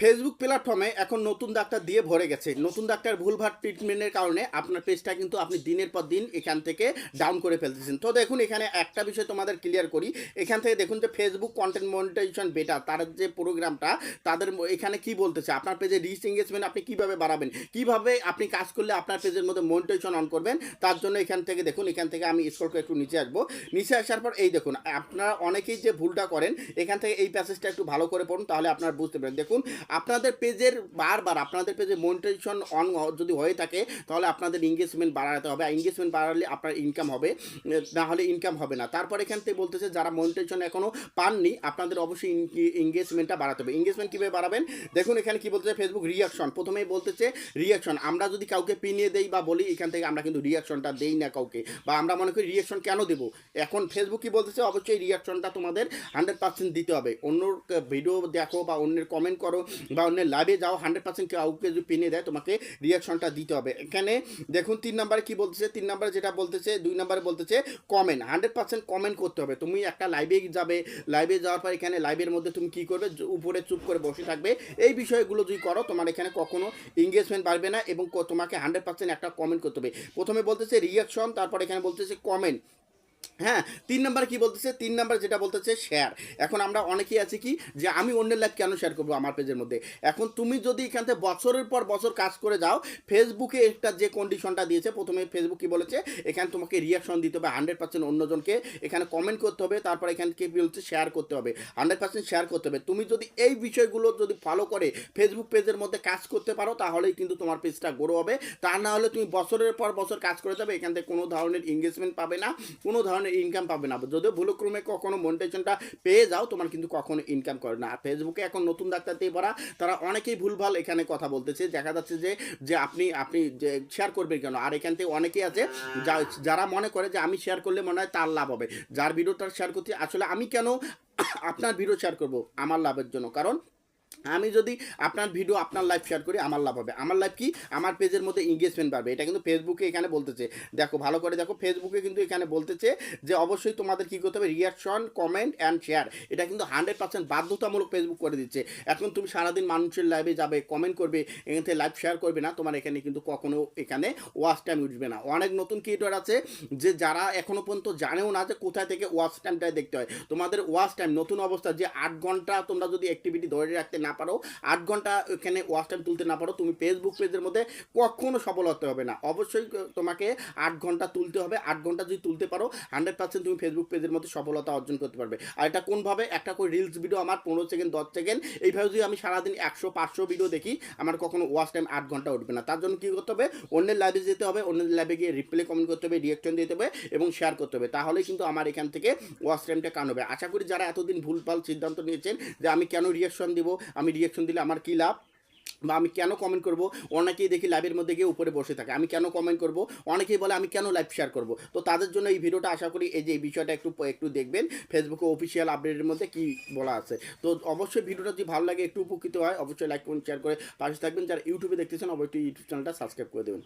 Facebook প্ল্যাটফর্মে এখন নতুন ডাক্তার দিয়ে ভরে গেছে। নতুন ডাক্তার ভুলভাল ট্রিটমেন্টের কারণে আপনার পেজটা কিন্তু আপনি দিনের পর দিন এখান থেকে ডাউন করে ফেলতেছেন। তো দেখুন, এখানে একটা বিষয় তোমাদের ক্লিয়ার করি। এখান থেকে দেখুন যে ফেসবুক কন্টেন্ট মনিটাইজেশন বেটা তার যে প্রোগ্রামটা তাদের এখানে কি বলতেছে? আপনার পেজে রিচ এঙ্গেজমেন্ট আপনি কীভাবে বাড়াবেন? কীভাবে আপনি কাজ করলে আপনার পেজের মধ্যে মনিটাইজেশন অন করবেন? তার জন্য এখান থেকে দেখুন, এখান থেকে আমি স্ক্রল করে একটু নিচে আসব। নিচে আসার পর এই দেখুন, আপনারা অনেকেই যে ভুলটা করেন, এখান থেকে এই প্যাসেজটা একটু ভালো করে পড়ুন, তাহলে আপনারা বুঝতে পারেন দেখুন আপনাদের পেজের বারবার আপনাদের পেজে মনিটাইজেশন অন যদি হয়ে থাকে, তাহলে আপনাদের এঙ্গেজমেন্ট বাড়াতে হবে। আর এঙ্গেজমেন্ট বাড়ালে আপনার ইনকাম হবে। না হলে ইনকাম হবে না। তারপর এখান থেকে বলতেছে, যারা মনিটাইজেশন এখনও পাননি, আপনাদের অবশ্যই এঙ্গেজমেন্টটা বাড়াতে হবে। এঙ্গেজমেন্ট কীভাবে বাড়াবেন? দেখুন, এখানে কি বলতেছে ফেসবুক রিয়াকশন প্রথমেই বলতেছে রিয়াকশন আমরা যদি কাউকে পিনিয়ে দেই বা বলি, এখান থেকে আমরা কিন্তু রিয়াকশনটা দেই না কাউকে। বা আমরা মনে করি রিয়াকশন কেন দেবো? এখন ফেসবুক কি বলতেছে, অবশ্যই রিয়াকশনটা তোমাদের হান্ড্রেড পার্সেন্ট দিতে হবে। অন্যর ভিডিও দেখো বা অন্যের কমেন্ট করো। বা অন্যের লাইভে যাও হান্ড্রেড পার্সেন্ট কাউকে যদি পিনিয়ে দেয়, তোমাকে রিয়াকশনটা দিতে হবে। এখানে দেখুন, তিন নম্বরে কি বলতেছে? তিন নম্বরে যেটা বলতেছে, দুই নম্বরে বলতেছে কমেন্ট হান্ড্রেড পার্সেন্ট কমেন্ট করতে হবে। তুমি একটা লাইভে যাবে লাইভে যাওয়ার পর এখানে লাইভের মধ্যে তুমি কি করবে? উপরে চুপ করে বসে থাকবে। এই বিষয়গুলো যদি করো, তোমার এখানে কখনো এঙ্গেজমেন্ট বাড়বে না এবং তোমাকে হান্ড্রেড পার্সেন্ট একটা কমেন্ট করতে হবে। প্রথমে বলতেছে রিয়াকশন তারপর এখানে বলতেছে কমেন্ট হ্যাঁ তিন নাম্বার কি বলতেছে? তিন নাম্বার যেটা বলতেছে শেয়ার এখন আমরা অনেকেই আছি কি, যে আমি অন্যের লাইভ কেন শেয়ার করব আমার পেজের মধ্যে? এখন তুমি যদি এখান থেকে বছরের পর বছর কাজ করে যাও ফেসবুকে একটা যে কন্ডিশনটা দিয়েছে, প্রথমে ফেসবুক কি বলেছে? এখানে তোমাকে রিয়াকশন দিতে হবে হান্ড্রেড পার্সেন্ট অন্যজনকে। এখানে কমেন্ট করতে হবে, তারপর এখানে কি বলছে? শেয়ার করতে হবে। হান্ড্রেড পার্সেন্ট শেয়ার করতে হবে। তুমি যদি এই বিষয়গুলো যদি ফলো করে ফেসবুক পেজের মধ্যে কাজ করতে পারো, তাহলেই কিন্তু তোমার পেজটা গ্রো হবে। তা না হলে তুমি বছরের পর বছর কাজ করে যাবে, এখান থেকে কোনো ধরনের এঙ্গেজমেন্ট পাবে না। কোনো ধরনের ইনকাম পাবে না। যদিও ভুলক্রমে কখনো মনিটাইজেশনটা পেয়ে যাও, তোমার কিন্তু কখনো ইনকাম করে না। ফেসবুকে এখন নতুন ডাক্তার দিয়ে পড়া, তারা অনেকেই ভুলভাল এখানে কথা বলতেছে। দেখা যাচ্ছে যে যে আপনি আপনি যে শেয়ার করবেন কেন? আর এখান থেকে অনেকেই আছে যারা মনে করে যে আমি শেয়ার করলে মনে হয় তার লাভ হবে। যার ভিডিওটা শেয়ার করতে, আসলে আমি কেন আপনার ভিডিও শেয়ার করব? আমার লাভের জন্য। কারণ আমি যদি আপনার ভিডিও আপনার লাইভ শেয়ার করি, আমার লাভ হবে। আমার লাইভ কি? আমার পেজের মধ্যে এঙ্গেজমেন্ট পাবে এটা কিন্তু ফেসবুকে এখানে বলতেছে। দেখো, ভালো করে দেখো ফেসবুকে কিন্তু এখানে বলতেছে যে, অবশ্যই তোমাদের কী করতে হবে? রিয়াকশন কমেন্ট অ্যান্ড শেয়ার এটা কিন্তু হান্ড্রেড পার্সেন্ট বাধ্যতামূলক ফেসবুক করে দিচ্ছে। এখন তুমি সারাদিন মানুষের লাইভে যাবে কমেন্ট করবে, এখান থেকে লাইভ শেয়ার করবে না, তোমার এখানে কিন্তু কখনো এখানে ওয়াচ টাইম উঠবে না। অনেক নতুন ক্রিয়েটর আছে যে, যারা এখনও পর্যন্ত জানেও না যে, কোথায় থেকে ওয়াচ টাইমটা দেখতে হয়। তোমাদের ওয়াচ টাইম নতুন অবস্থা যে, আট ঘণ্টা তোমরা যদি অ্যাক্টিভিটি ধরে রাখতে না পারো, আট ঘণ্টা এখানে ওয়াচ টাইম তুলতে না পারো, তুমি ফেসবুক পেজের মধ্যে কখনো সফল হতে হবে না। অবশ্যই তোমাকে আট ঘণ্টা তুলতে হবে, আট ঘণ্টা যদি তুলতে পারো হান্ড্রেড পার্সেন্ট তুমি ফেসবুক পেজের মধ্যে সফলতা অর্জন করতে পারবে। আর এটা কোনভাবে? একটা করে রিলস ভিডিও আমার পনেরো সেকেন্ড দশ সেকেন্ড এইভাবে যদি আমি সারাদিন একশো, পাঁচশো ভিডিও দেখি, আমার কখনো ওয়াচ টাইম আট ঘণ্টা উঠবে না। তার জন্য কী করতে হবে? অন্যের লাইভে যেতে হবে, অন্যের লাইভে গিয়ে রিপ্লে কমেন্ট করতে হবে রিয়াকশন দিতে হবে এবং শেয়ার করতে হবে। তাহলেই কিন্তু আমার এখান থেকে ওয়াচ টাইমটা কান হবে। আশা করি যারা এতদিন ভুলভাল সিদ্ধান্ত নিয়েছেন যে আমি কেন রিয়াকশন দিব আমি রিয়াকশন দিলে আমার কী লাভ? বা আমি কেন কমেন্ট করব? অনেকেই দেখি লাইভের মধ্যে গিয়ে উপরে বসে থাকে। আমি কেন কমেন্ট করব? অনেকেই বলে, আমি কেন লাইভ শেয়ার করব? তো তাদের জন্য এই ভিডিওটা আশা করি এই যে এই বিষয়টা একটু একটু দেখবেন। ফেসবুকে অফিসিয়াল আপডেটের মধ্যে কি বলা আছে। তো অবশ্যই ভিডিওটা যদি ভালো লাগে, একটু উপকৃত হয়, অবশ্যই লাইক করুন শেয়ার করে পাশে থাকবেন। যারা ইউটিউবে দেখতেছেন, অবশ্যই ইউটিউব চ্যানেলটা সাবস্ক্রাইব করে দেবেন।